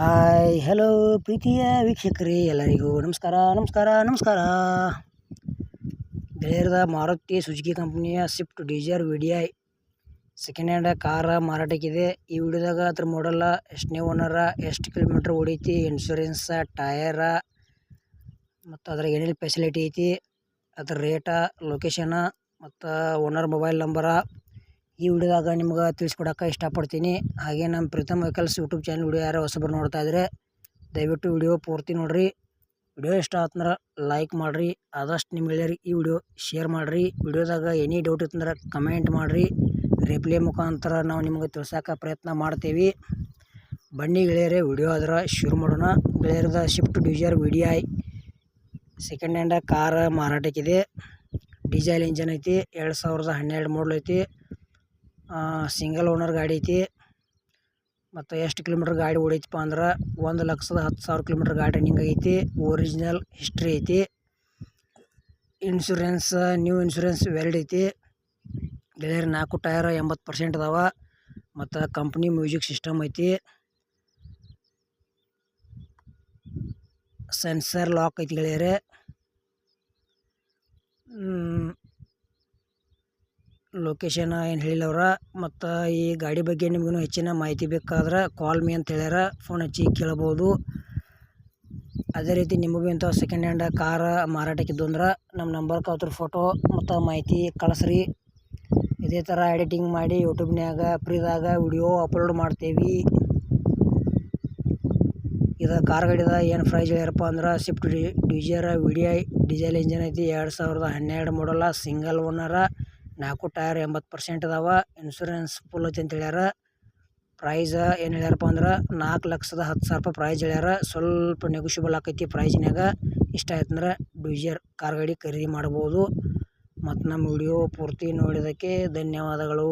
Hi hello ಪ್ರೀತಿಯ ವೀಕ್ಷಕರೇ, ಎಲ್ಲರಿಗೂ ನಮಸ್ಕಾರ ನಮಸ್ಕಾರ ನಮಸ್ಕಾರ. ಗೆಳೆಯರದ Maruti Suzuki ಕಂಪ್ನಿಯ Swift Dzire V D I second hand car ಮಾರಾಟಕ್ಕಿದೆ. ಈ ವಿಡಿಯೋದಾಗ ಅದ್ರ ಮಾಡಲ್ಲ ಎಷ್ಟನೇ ಓನರ ಎಷ್ಟು ಕಿಲೋಮೀಟ್ರ್ ಓಡೈತಿ ಇನ್ಶೂರೆನ್ಸ ಟಯರ ಮತ್ತು ಅದ್ರಾಗ ಏನೇನು ಫೆಸಿಲಿಟಿ ಐತಿ, ಅದ್ರ ರೇಟ ಲೊಕೇಶನ ಮತ್ತು ಓನರ್ ಮೊಬೈಲ್ ನಂಬರ ಈ ವಿಡಿಯೋದಾಗ ನಿಮ್ಗೆ ತಿಳಿಸ್ಕೊಡೋಕೆ ಇಷ್ಟಪಡ್ತೀನಿ. ಹಾಗೆ ನಮ್ಮ Preetam vehicles YouTube channel video ಯಾರೋ ಹೊಸಬ್ರು ನೋಡ್ತಾ ಇದ್ರೆ ದಯವಿಟ್ಟು ವಿಡಿಯೋ ಪೂರ್ತಿ ನೋಡಿರಿ. ವಿಡಿಯೋ ಇಷ್ಟ ಆತಂದ್ರೆ ಲೈಕ್ ಮಾಡಿರಿ. ಆದಷ್ಟು ನಿಮ್ಮ ಗೆಳೆಯರಿಗೆ ಈ ವಿಡಿಯೋ ಶೇರ್ ಮಾಡಿರಿ. ವಿಡಿಯೋದಾಗ ಎನಿ ಡೌಟ್ ಇತ್ತಂದ್ರೆ ಕಮೆಂಟ್ ಮಾಡಿರಿ. ರಿಪ್ಲೈ ಮುಖಾಂತರ ನಾವು ನಿಮಗೆ ತಿಳ್ಸೋಕೆ ಪ್ರಯತ್ನ ಮಾಡ್ತೀವಿ. ಬನ್ನಿ ಗೆಳೆಯರೇ, ವಿಡಿಯೋ ಆದ್ರೆ ಶುರು ಮಾಡೋಣ. ಗೆಳೆಯರದ Swift Dzire V D I second hand car ಮಾರಾಟಕ್ಕಿದೆ. Diesel engine ಐತಿ, ಎರಡು ಸಾವಿರದ ಹನ್ನೆರಡು ಮಾಡಲ್ ಐತಿ. ಸಿಂಗಲ್ ಓನರ್ ಗಾಡಿ ಐತಿ. ಮತ್ತು ಎಷ್ಟು ಕಿಲೋಮೀಟ್ರ್ ಗಾಡಿ ಓಡೈತಪ್ಪ ಅಂದ್ರೆ ಒಂದು ಲಕ್ಷದ ಹತ್ತು ಸಾವಿರ ಕಿಲೋಮೀಟ್ರ್ ಗಾಡಿ ರನ್ನಿಂಗ್ ಐತಿ ಒರಿಜಿನಲ್ ಹಿಸ್ಟ್ರಿ ಐತಿ. ಇನ್ಶೂರೆನ್ಸ್ ನ್ಯೂ ಇನ್ಶೂರೆನ್ಸ್ ವ್ಯಾಲಿಡ್ ಐತಿ. ಗೆಳೆಯರ್ ನಾಲ್ಕು ಟೈರ್ ಎಂಬತ್ತು ಪರ್ಸೆಂಟ್ ಅದಾವ. ಮತ್ತು ಕಂಪ್ನಿ ಮ್ಯೂಸಿಕ್ ಸಿಸ್ಟಮ್ ಐತಿ. ಸೆನ್ಸರ್ ಲಾಕ್ ಐತಿ ಗೆಳೆಯರೇ. ಲೊಕೇಶನ್ ಏನು ಹೇಳಿಲ್ಲವ್ರ ಮತ್ತು ಈ ಗಾಡಿ ಬಗ್ಗೆ ನಿಮಗೂ ಹೆಚ್ಚಿನ ಮಾಹಿತಿ ಬೇಕಾದ್ರೆ ಕಾಲ್ ಮೀ ಅಂತ ಹೇಳ್ಯಾರ ಫೋನ್ ಹಚ್ಚಿ ಕೇಳ್ಬೋದು ಅದೇ ರೀತಿ ನಿಮಗೂ ಇಂಥ ಸೆಕೆಂಡ್ ಹ್ಯಾಂಡ್ ಕಾರ ಮಾರಾಟಕ್ಕಿದ್ದು ಅಂದ್ರೆ ನಮ್ಮ ನಂಬರ್ ಕಾತ್ರ ಫೋಟೋ ಮತ್ತು ಮಾಹಿತಿ ಕಳಿಸ್ರಿ ಇದೇ ಥರ ಎಡಿಟಿಂಗ್ ಮಾಡಿ ಯೂಟ್ಯೂಬ್ನ್ಯಾಗ ಫ್ರೀದಾಗ ವಿಡಿಯೋ ಅಪ್ಲೋಡ್ ಮಾಡ್ತೇವೆ ಇದು ಕಾರ್ ಗಾಡಿದ ಏನು ಪ್ರೈಸ್ ಹೇಳ್ಯಾರಪ್ಪ ಅಂದ್ರೆ Swift D Dzire V diesel engine ಐತಿ ಎರಡು ಸಾವಿರದ ಹನ್ನೆರಡು ಮಾಡಲ್ಲ ಸಿಂಗಲ್ ಓನರ ನಾಲ್ಕು ಟೈರ್ ಎಂಬತ್ತು ಪರ್ಸೆಂಟ್ ಅದಾವ. ಇನ್ಶೂರೆನ್ಸ್ ಫುಲ್ ಐತಿ ಅಂತ ಹೇಳ್ಯಾರ. ಪ್ರೈಸ್ ಏನು ಹೇಳ್ಯಾರಪ್ಪ ಅಂದ್ರೆ ನಾಲ್ಕು ಲಕ್ಷದ ಹತ್ತು ಸಾವಿರ ರೂಪಾಯಿ ಪ್ರೈಸ್ ಹೇಳ್ಯಾರ. ಸ್ವಲ್ಪ ನೆಗೋಷಿಯಬಲ್ ಆಕೈತಿ ಪ್ರೈಸಿನಾಗ ಇಷ್ಟ ಆಯ್ತು ಅಂದ್ರೆ ಡ್ಯೂಜರ್ ಕಾರ್ ಗಾಡಿ ಖರೀದಿ ಮಾಡ್ಬೋದು. ಮತ್ತು ನಮ್ಮ ವಿಡಿಯೋ ಪೂರ್ತಿ ನೋಡಿದ್ದಕ್ಕೆ ಧನ್ಯವಾದಗಳು.